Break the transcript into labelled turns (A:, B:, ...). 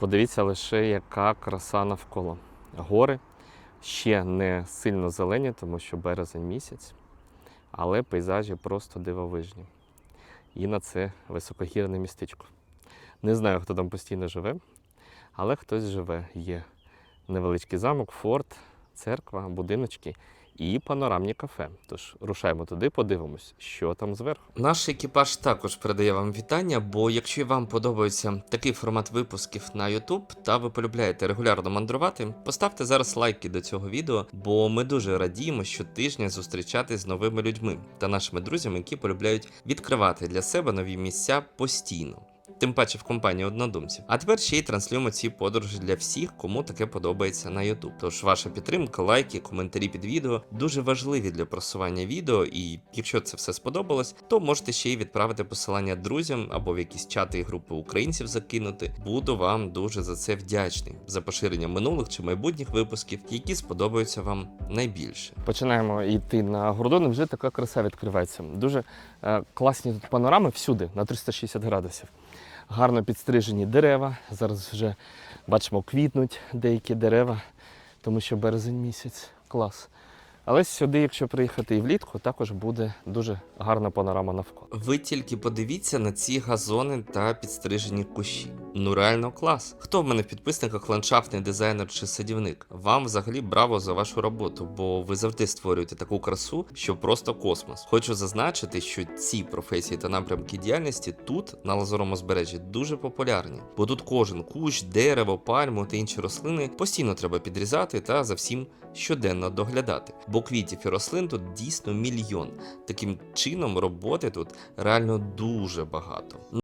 A: Подивіться лише, яка краса навколо. Гори ще не сильно зелені, тому що березень місяць, але пейзажі просто дивовижні. І на це високогірне містечко. Не знаю, хто там постійно живе, але хтось живе. Є невеличкий замок, форт, церква, будиночки і панорамні кафе. Тож рушаємо туди, подивимось, що там зверху. Наш екіпаж також передає вам вітання, бо якщо вам подобається такий формат випусків на YouTube та ви полюбляєте регулярно мандрувати, поставте зараз лайки до цього відео, бо ми дуже радіємо щотижня зустрічатись з новими людьми та нашими друзями, які полюбляють відкривати для себе нові місця постійно. Тим паче в компанії однодумців. А тепер ще й транслюємо ці подорожі для всіх, кому таке подобається на YouTube. Тож ваша підтримка, лайки, коментарі під відео дуже важливі для просування відео. І якщо це все сподобалось, то можете ще й відправити посилання друзям або в якісь чати і групи українців закинути. Буду вам дуже за це вдячний за поширення минулих чи майбутніх випусків, які сподобаються вам найбільше. Починаємо йти на гордон, і вже така краса відкривається. Дуже е, класні тут панорами всюди на 360 градусів гарно підстрижені дерева. Зараз вже бачимо, квітнуть деякі дерева, тому що березень місяць клас. Але сюди, якщо приїхати і влітку, також буде дуже гарна панорама навколо. Ви тільки подивіться на ці газони та підстрижені кущі. Ну реально клас. Хто в мене в підписниках ландшафтний дизайнер чи садівник? Вам взагалі браво за вашу роботу, бо ви завжди створюєте таку красу, що просто космос. Хочу зазначити, що ці професії та напрямки діяльності тут, на лазурому збережжі, дуже популярні, бо тут кожен кущ, дерево, пальму та інші рослини постійно треба підрізати та за всім щоденно доглядати. Бо квітів і рослин тут дійсно мільйон. Таким чином роботи тут реально дуже багато.